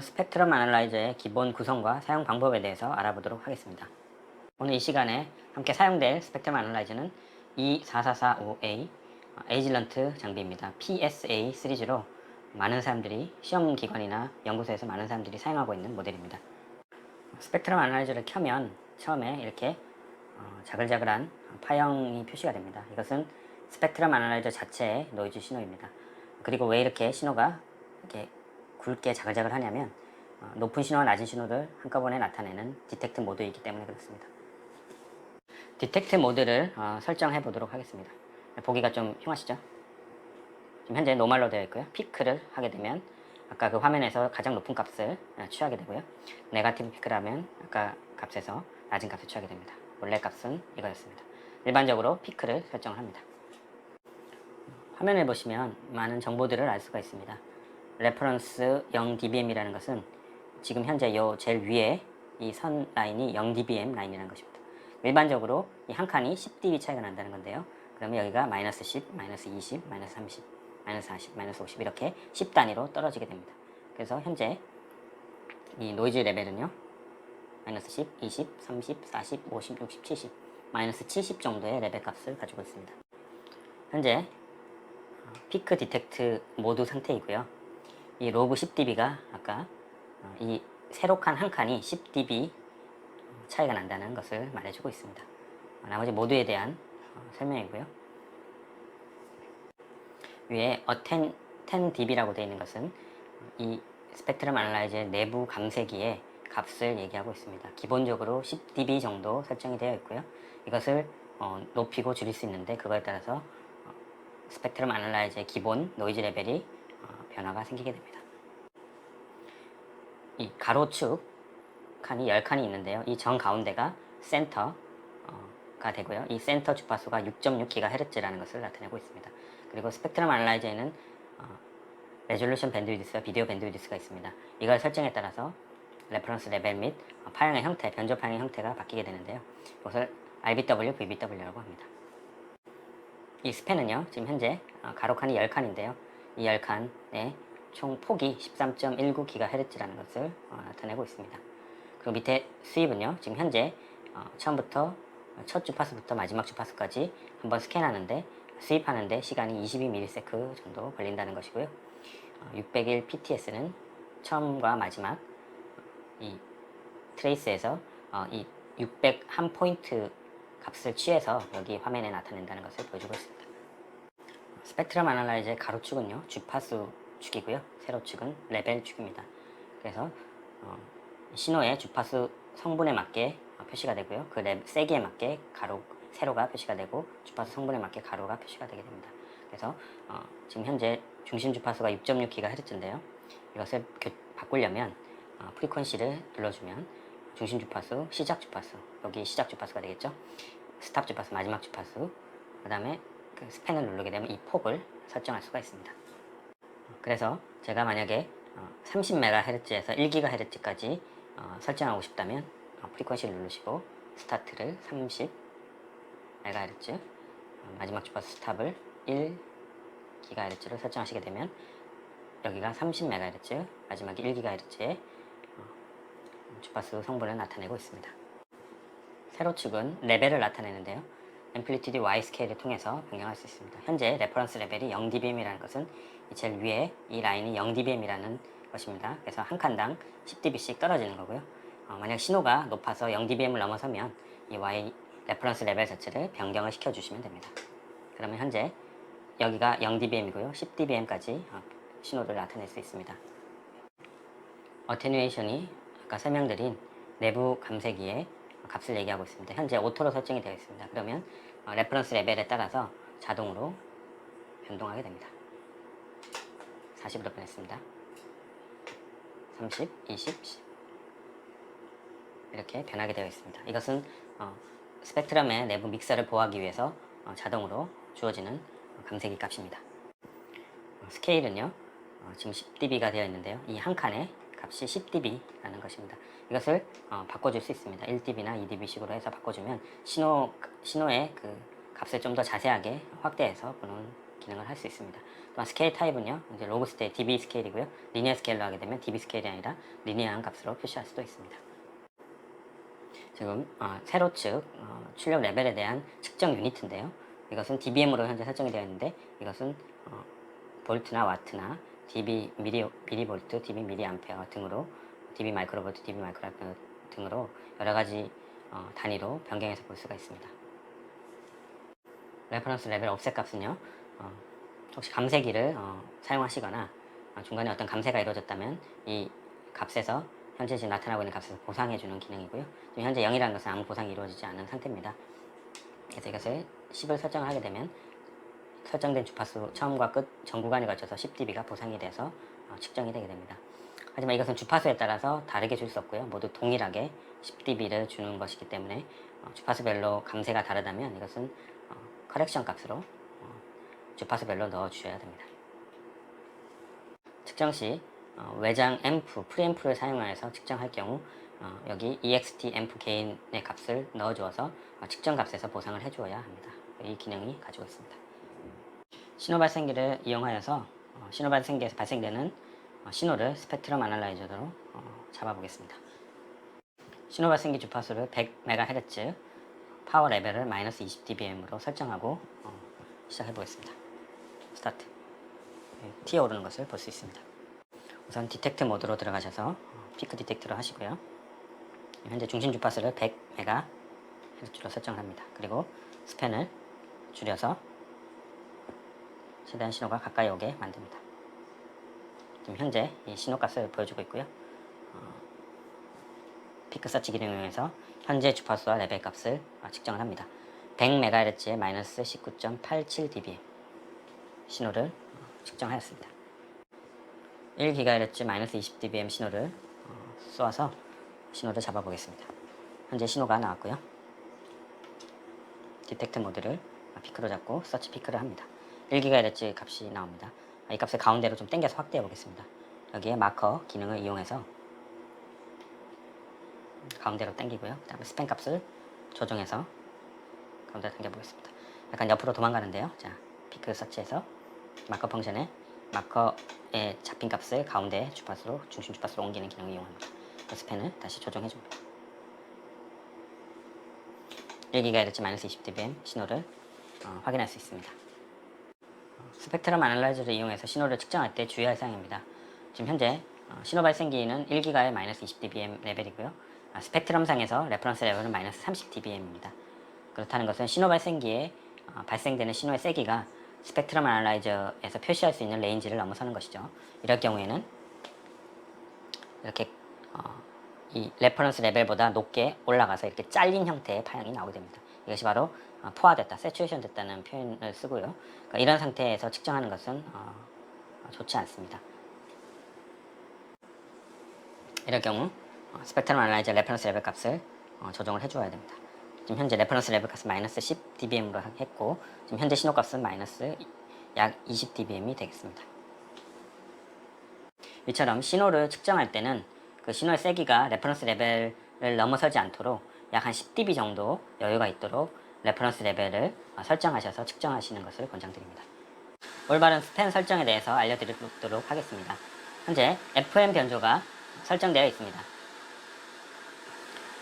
오늘은 스펙트럼 아날라이저의 기본 구성과 사용 방법에 대해서 알아보도록 하겠습니다. 오늘 이 시간에 함께 사용될 스펙트럼 아날라이저는 E4445A 에이질런트 장비입니다. PSA 시리즈로 많은 사람들이 시험 기관이나 연구소에서 많은 사람들이 사용하고 있는 모델입니다. 스펙트럼 아날라이저를 켜면 처음에 이렇게 어, 자글자글한 파형이 표시가 됩니다. 이것은 스펙트럼 아날라이저 자체의 노이즈 신호입니다. 그리고 왜 이렇게 신호가 이렇게 굵게 자글자글 하냐면 어, 높은 신호와 낮은 신호를 한꺼번에 나타내는 디텍트 모드이기 때문에 그렇습니다. 디텍트 모드를 어, 설정해 보도록 하겠습니다. 보기가 좀 흉하시죠? 지금 현재 노말로 되어 있고요. 피크를 하게 되면 아까 그 화면에서 가장 높은 값을 어, 취하게 되고요. 네가티브 피크를 하면 아까 값에서 낮은 값을 취하게 됩니다. 원래 값은 이거였습니다. 일반적으로 피크를 설정을 합니다. 화면을 보시면 많은 정보들을 알 수가 있습니다. 레퍼런스 0dBm이라는 것은 지금 현재 요 제일 위에 이 선 라인이 0dBm 라인이라는 것입니다. 일반적으로 이 한 칸이 10dB 차이가 난다는 건데요. 그러면 여기가 마이너스 10, 마이너스 20, 마이너스 30, 마이너스 40, 마이너스 50 이렇게 10 단위로 떨어지게 됩니다. 그래서 현재 이 노이즈 레벨은요. 마이너스 10, 20, 30, 40, 50, 60, 70 마이너스 70 정도의 레벨 값을 가지고 있습니다. 현재 어, 피크 디텍트 모드 상태이고요. 이 로그 10dB가 아까 어, 이 세로 칸 한 칸이 10dB 차이가 난다는 것을 말해주고 있습니다. 어, 나머지 모두에 대한 어, 설명이고요. 위에 어텐 10dB라고 되어 있는 것은 이 스펙트럼 아날라이저의 내부 감쇄기의 값을 얘기하고 있습니다. 기본적으로 10dB 정도 설정이 되어 있고요. 이것을 어, 높이고 줄일 수 있는데 그거에 따라서 어, 스펙트럼 아날라이저의 기본 노이즈 레벨이 어, 변화가 생기게 됩니다. 이 가로축 칸이 10칸이 있는데요. 이 정 가운데가 센터가 되고요. 이 센터 주파수가 6.6GHz라는 것을 나타내고 있습니다. 그리고 스펙트럼 아날라이저에는 어, 레졸루션 밴드위드스와 비디오 밴드위드스가 있습니다. 이걸 설정에 따라서 레퍼런스 레벨 및 어, 파형의 형태, 변조 파형의 형태가 바뀌게 되는데요. 이것을 RBW, VBW라고 합니다. 이 스팬은요, 지금 현재 어, 가로 칸이 10칸인데요. 이 10칸의 총 폭이 13.19GHz라는 것을 어, 나타내고 있습니다. 그리고 밑에 수입은요, 지금 현재 어, 처음부터 첫 주파수부터 마지막 주파수까지 한번 스캔하는데 수입하는데 시간이 22ms 정도 걸린다는 것이고요. 어, 601 PTS는 처음과 마지막 이 트레이스에서 어, 이601 포인트 값을 취해서 여기 화면에 나타낸다는 것을 보여주고 있습니다. 스펙트럼 아날라이저의 가로축은요 주파수 축이고요 세로축은 레벨 축입니다. 그래서 어, 신호의 주파수 성분에 맞게 어, 표시가 되고요 그 레, 세기에 맞게 가로 세로가 표시가 되고 주파수 성분에 맞게 가로가 표시가 되게 됩니다. 그래서 어, 지금 현재 중심 주파수가 6.6GHz인데요. 이것을 교- 바꾸려면 어, 프리퀀시를 눌러주면 중심 주파수, 시작 주파수 여기 시작 주파수가 되겠죠. 스탑 주파수, 마지막 주파수 그 다음에 그 스팬을 누르게 되면 이 폭을 설정할 수가 있습니다. 그래서 제가 만약에 30MHz에서 1GHz까지 어, 설정하고 싶다면 어, 프리퀀시를 누르시고 스타트를 30 MHz 어, 마지막 주파수 스탑을 1GHz로 설정하시게 되면 여기가 30MHz 마지막이 1GHz의 주파수 성분을 나타내고 있습니다. 세로축은 레벨을 나타내는데요. 앰플리튜드 Y 스케일을 통해서 변경할 수 있습니다. 현재 레퍼런스 레벨이 0dBm이라는 것은 이 제일 위에 이 라인이 0dBm이라는 것입니다. 그래서 한 칸당 10dB씩 떨어지는 거고요. 어, 만약 신호가 높아서 0dBm을 넘어서면 이 Y 레퍼런스 레벨 자체를 변경을 시켜주시면 됩니다. 그러면 현재 여기가 0dBm이고요. 10dBm까지 어, 신호를 나타낼 수 있습니다. 어테뉴에이션이 아까 설명드린 내부 감쇄기의 값을 얘기하고 있습니다. 현재 오토로 설정이 되어 있습니다. 그러면 어, 레퍼런스 레벨에 따라서 자동으로 변동하게 됩니다. 40으로 변했습니다. 30, 20, 10 이렇게 변하게 되어 있습니다. 이것은 어, 스펙트럼의 내부 믹서를 보호하기 위해서 어, 자동으로 주어지는 감쇄기 값입니다. 어, 스케일은요, 어, 지금 10dB가 되어 있는데요. 이 한 칸에 값이 10dB라는 것입니다. 이것을 어, 바꿔줄 수 있습니다. 1dB나 2dB식으로 해서 바꿔주면 신호 신호의 그 값을 좀 더 자세하게 확대해서 보는 기능을 할 수 있습니다. 또한 스케일 타입은요, 이제 로그 스테이 DB 스케일이고요. 리니어 스케일로 하게 되면 DB 스케일이 아니라 리니어한 값으로 표시할 수도 있습니다. 지금 어, 세로 측 어, 출력 레벨에 대한 측정 유니트인데요. 이것은 dBm으로 현재 설정이 되어 있는데 이것은 어, 볼트나 와트나 dB 미리 미리볼트, dB 미리암페어 등으로 dB 마이크로볼트, dB 마이크로암페어 등으로 여러 가지 어, 단위로 변경해서 볼 수가 있습니다. 레퍼런스 레벨 옵셋 값은요. 어, 혹시 감쇄기를 어, 사용하시거나 어, 중간에 어떤 감쇄가 이루어졌다면 이 값에서 현재 지금 나타나고 있는 값에서 보상해주는 기능이고요. 현재 0이라는 것은 아무 보상이 이루어지지 않은 상태입니다. 그래서 이것을 10을 설정을 하게 되면 설정된 주파수 처음과 끝 전 구간에 걸쳐서 10dB가 보상이 돼서 어, 측정이 되게 됩니다. 하지만 이것은 주파수에 따라서 다르게 줄 수 없고요. 모두 동일하게 10dB를 주는 것이기 때문에 어, 주파수별로 감쇄가 다르다면 이것은 어, 커렉션 값으로 어, 주파수별로 넣어 주셔야 됩니다. 측정 시 어, 외장 앰프, 프리앰프를 사용하여서 측정할 경우 어, 여기 EXT 앰프 게인의 값을 넣어주어서 어, 측정 값에서 보상을 해주어야 합니다. 이 기능이 가지고 있습니다. 신호 발생기를 이용하여서 어, 신호 발생기에서 발생되는 어, 신호를 스펙트럼 아날라이저로 어, 잡아보겠습니다. 신호 발생기 주파수를 100MHz, 파워 레벨을 마이너스 20dBm으로 설정하고 어, 시작해 보겠습니다. 스타트. 예, 튀어 오르는 것을 볼 수 있습니다. 우선 디텍트 모드로 들어가셔서 어, 피크 디텍트를 하시고요. 현재 중심 주파수를 100MHz로 설정을 합니다. 그리고 스팬을 줄여서 최대한 신호가 가까이 오게 만듭니다. 지금 현재 이 신호값을 보여주고 있고요. 어, 피크 서치 기능을 이용해서 현재 주파수와 레벨 값을 어, 측정을 합니다. 100MHz에 마이너스 19.87dBm 신호를 어, 측정하였습니다. 1GHz 마이너스 20dBm 신호를 어, 쏘아서 신호를 잡아보겠습니다. 현재 신호가 나왔고요. 디텍트 모드를 피크로 잡고 서치 피크를 합니다. 1GHz 값이 나옵니다. 이 값을 가운데로 좀 당겨서 확대해 보겠습니다. 여기에 마커 기능을 이용해서 가운데로 당기고요. 그 다음에 스팬 값을 조정해서 가운데로 당겨 보겠습니다. 약간 옆으로 도망가는데요. 자, 피크 서치에서 마커 펑션에 마커의 잡힌 값을 가운데 주파수로 중심 주파수로 옮기는 기능을 이용합니다. 그 스팬을 다시 조정해 줍니다. 1GHz 마이너스 20dBm 신호를 어, 확인할 수 있습니다. 어, 스펙트럼 아날라이저를 이용해서 신호를 측정할 때 주의할 사항입니다. 지금 현재 어, 신호 발생기는 1기가의 마이너스 20dBm 레벨이고요. 아, 스펙트럼 상에서 레퍼런스 레벨은 마이너스 30dBm입니다. 그렇다는 것은 신호 발생기에 어, 발생되는 신호의 세기가 스펙트럼 아날라이저에서 표시할 수 있는 레인지를 넘어서는 것이죠. 이럴 경우에는 이렇게 어, 이 레퍼런스 레벨보다 높게 올라가서 이렇게 잘린 형태의 파형이 나오게 됩니다. 이것이 바로 어, 포화됐다, 세츄에이션 됐다는 표현을 쓰고요. 그러니까 이런 상태에서 측정하는 것은 어, 좋지 않습니다. 이럴 경우 어, 스펙트럼 아날라이저 레퍼런스 레벨 값을 어, 조정을 해주어야 됩니다. 지금 현재 레퍼런스 레벨 값은 마이너스 10dBm으로 했고 지금 현재 신호 값은 마이너스 약 20dBm이 되겠습니다. 이처럼 신호를 측정할 때는 그 신호의 세기가 레퍼런스 레벨을 넘어서지 않도록 약 한 10dB 정도 여유가 있도록 레퍼런스 레벨을 어, 설정하셔서 측정하시는 것을 권장드립니다. 올바른 스팬 설정에 대해서 알려드리도록 하겠습니다. 현재 FM 변조가 설정되어 있습니다.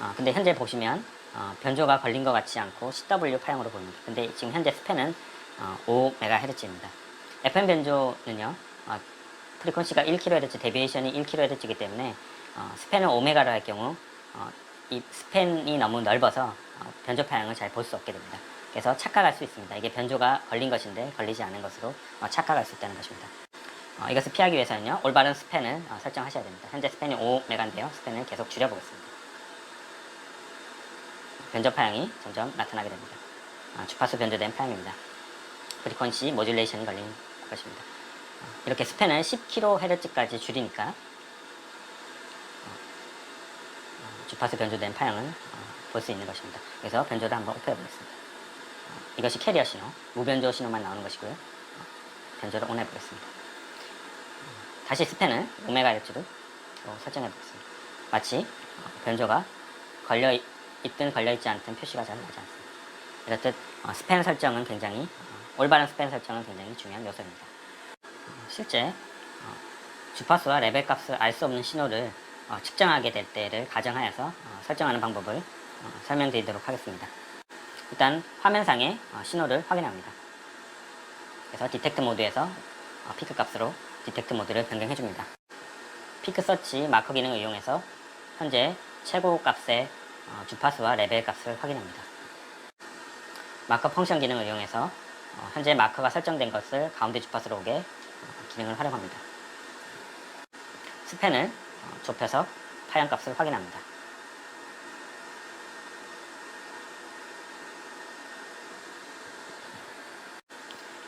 어, 근데 현재 보시면 어, 변조가 걸린 것 같지 않고 CW 파형으로 보입니다. 근데 지금 현재 스팬은 어, 5MHz입니다. FM 변조는요, 어, 프리퀀시가 1kHz, 데비에이션이 1kHz이기 때문에 어, 스팬을 5메가로 할 경우 어, 이 스팬이 너무 넓어서 어, 변조 파형을 잘 볼 수 없게 됩니다. 그래서 착각할 수 있습니다. 이게 변조가 걸린 것인데 걸리지 않은 것으로 어, 착각할 수 있다는 것입니다. 어, 이것을 피하기 위해서는요, 올바른 스팬을 어, 설정하셔야 됩니다. 현재 스팬이 5메가인데요. 스팬을 계속 줄여보겠습니다. 변조 파형이 점점 나타나게 됩니다. 어, 주파수 변조된 파형입니다. 프리퀀시 모듈레이션이 걸린 것입니다. 어, 이렇게 스팬을 10kHz까지 줄이니까 어, 어, 주파수 변조된 파형을 어, 볼수 있는 것입니다. 그래서 변조를 한번 오픈해 보겠습니다. 어, 이것이 캐리어 신호, 무변조 신호만 나오는 것이고요. 어, 변조를 온해 보겠습니다. 어, 다시 스팬을 5MHz로 설정해 보겠습니다. 마치 어, 변조가 걸려 있- 있든 걸려 있지 않든 표시가 잘 나지 않습니다. 이렇듯 어, 스팬 설정은 굉장히 어, 올바른 스팬 설정은 굉장히 중요한 요소입니다. 어, 실제 어, 주파수와 레벨 값을 알 수 없는 신호를 어, 측정하게 될 때를 가정하여서 어, 설정하는 방법을 어, 설명드리도록 하겠습니다. 일단 화면상의 어, 신호를 확인합니다. 그래서 디텍트 모드에서 어, 피크 값으로 디텍트 모드를 변경해 줍니다. 피크 서치 마커 기능을 이용해서 현재 최고 값의 어, 주파수와 레벨 값을 확인합니다. 마커 펑션 기능을 이용해서 어, 현재 마커가 설정된 것을 가운데 주파수로 오게 어, 기능을 활용합니다. 스팬을 어, 좁혀서 파양 값을 확인합니다.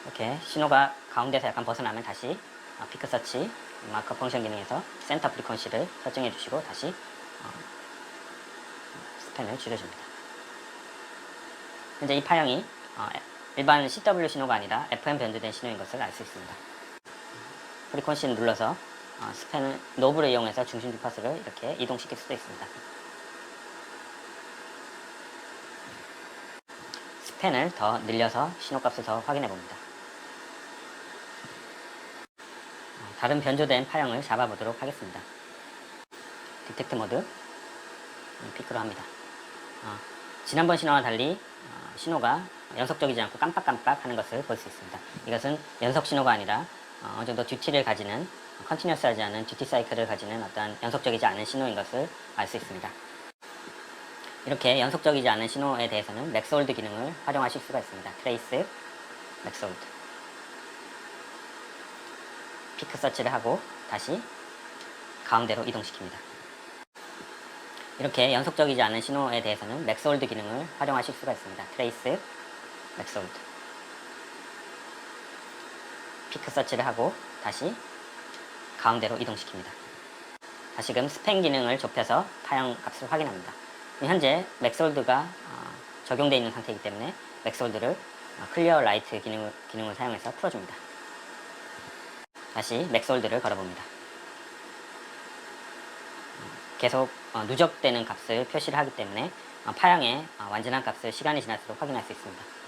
이렇게 신호가 가운데서 약간 벗어나면 다시 어, 피크 서치 마커 펑션 기능에서 센터 프리퀀시를 설정해 주시고 다시 어, 스팬을 줄여줍니다. 현재 이 파형이 어, 일반 CW 신호가 아니라 FM 변조된 신호인 것을 알 수 있습니다. 프리퀀시를 눌러서 어, 스팬을 노브를 이용해서 중심 주파수를 이렇게 이동시킬 수도 있습니다. 스팬을 더 늘려서 신호값을 더 확인해 봅니다. 어, 다른 변조된 파형을 잡아보도록 하겠습니다. 디텍트 모드 음, 피크로 합니다. 어, 지난번 신호와 달리 어, 신호가 연속적이지 않고 깜빡깜빡 하는 것을 볼 수 있습니다. 이것은 연속 신호가 아니라 어, 어느 정도 듀티를 가지는 컨티뉴스하지 않은 듀티 사이클을 가지는 어떤 연속적이지 않은 신호인 것을 알 수 있습니다. 이렇게 연속적이지 않은 신호에 대해서는 맥스홀드 기능을 활용하실 수가 있습니다. 트레이스, 맥스홀드. 피크 서치를 하고 다시 가운데로 이동시킵니다. 이렇게 연속적이지 않은 신호에 대해서는 맥스홀드 기능을 활용하실 수가 있습니다. 트레이스, 맥스홀드. 피크 서치를 하고 다시 가운데로 이동시킵니다. 다시금 스팬 기능을 좁혀서 파형 값을 확인합니다. 현재 맥스홀드가 어, 적용되어 있는 상태이기 때문에 맥스홀드를 어, 클리어 라이트 기능을, 기능을 사용해서 풀어줍니다. 다시 맥스홀드를 걸어봅니다. 어, 계속 어, 누적되는 값을 표시를 하기 때문에 어, 파형의 어, 완전한 값을 시간이 지날수록 확인할 수 있습니다.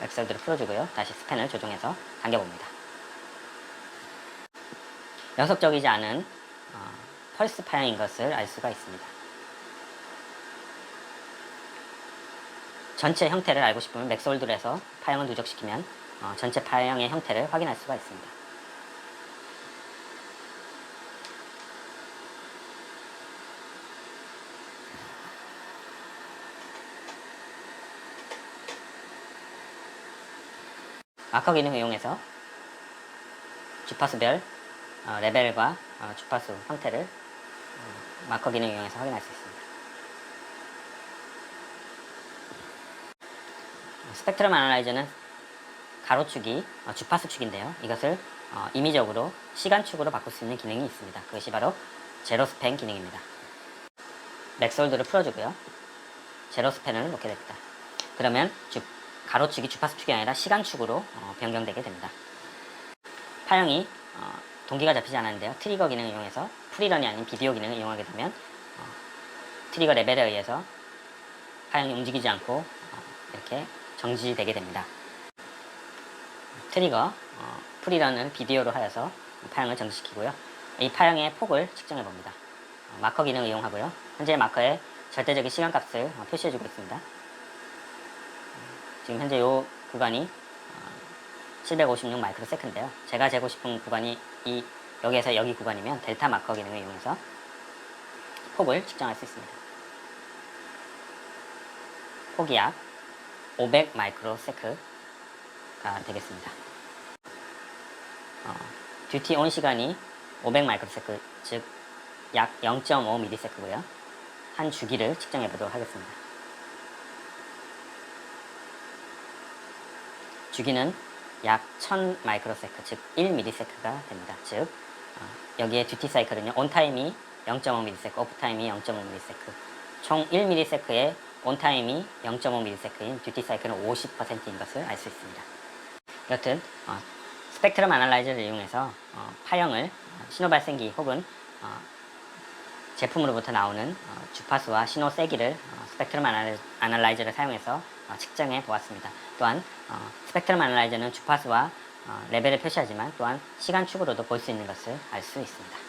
맥스홀드를 풀어주고요. 다시 스팬을 조정해서 당겨봅니다. 연속적이지 않은 어, 펄스 파형인 것을 알 수가 있습니다. 전체 형태를 알고 싶으면 해서 파형을 누적시키면 어, 전체 파형의 형태를 확인할 수가 있습니다. 마커 기능을 이용해서 주파수별 어, 레벨과 어, 주파수 형태를 어, 마커 기능을 이용해서 확인할 수 있습니다. 스펙트럼 아날라이저는 가로축이 어, 주파수축인데요. 이것을 어, 임의적으로 시간축으로 바꿀 수 있는 기능이 있습니다. 그것이 바로 제로 스팬 기능입니다. 맥스홀드를 풀어주고요. 제로 스팬을 놓게 됩니다. 그러면 주, 가로축이 주파수축이 아니라 시간축으로 어, 변경되게 됩니다. 파형이 어, 동기가 잡히지 않았는데요. 트리거 기능을 이용해서 프리런이 아닌 비디오 기능을 이용하게 되면 어, 트리거 레벨에 의해서 파형이 움직이지 않고 어, 이렇게 정지되게 됩니다. 트리거 어, 프리런을 비디오로 하여서 파형을 정지시키고요. 이 파형의 폭을 측정해 봅니다. 어, 마커 기능을 이용하고요. 현재 마커의 절대적인 시간값을 어, 표시해주고 있습니다. 지금 현재 이 구간이 756 마이크로 세컨인데요. 제가 재고 싶은 구간이 이 여기에서 여기 구간이면 델타 마커 기능을 이용해서 폭을 측정할 수 있습니다. 폭이 약 500 마이크로 세크가 되겠습니다. 어, 듀티 온 시간이 500 마이크로 세크, 즉 약 0.5 미리 세크고요. 한 주기를 측정해 보도록 하겠습니다. 주기는 약 1000 마이크로세크, 즉 1미리세크가 됩니다. 즉 어, 여기에 듀티 사이클은요. 온타임이 0.5미리세크, 오프타임이 0.5미리세크, 총 1미리세크의 온타임이 0.5미리세크인 듀티 사이클은 50%인 것을 알 수 있습니다. 여튼 어, 스펙트럼 아날라이저를 이용해서 어, 파형을 어, 신호 발생기 혹은 어, 제품으로부터 나오는 어, 주파수와 신호 세기를 어, 스펙트럼 아날라이- 아날라이저를 사용해서 어, 측정해 보았습니다. 또한 어, 스펙트럼 아날라이저는 주파수와 어, 레벨을 표시하지만 또한 시간 축으로도 볼 수 있는 것을 알 수 있습니다.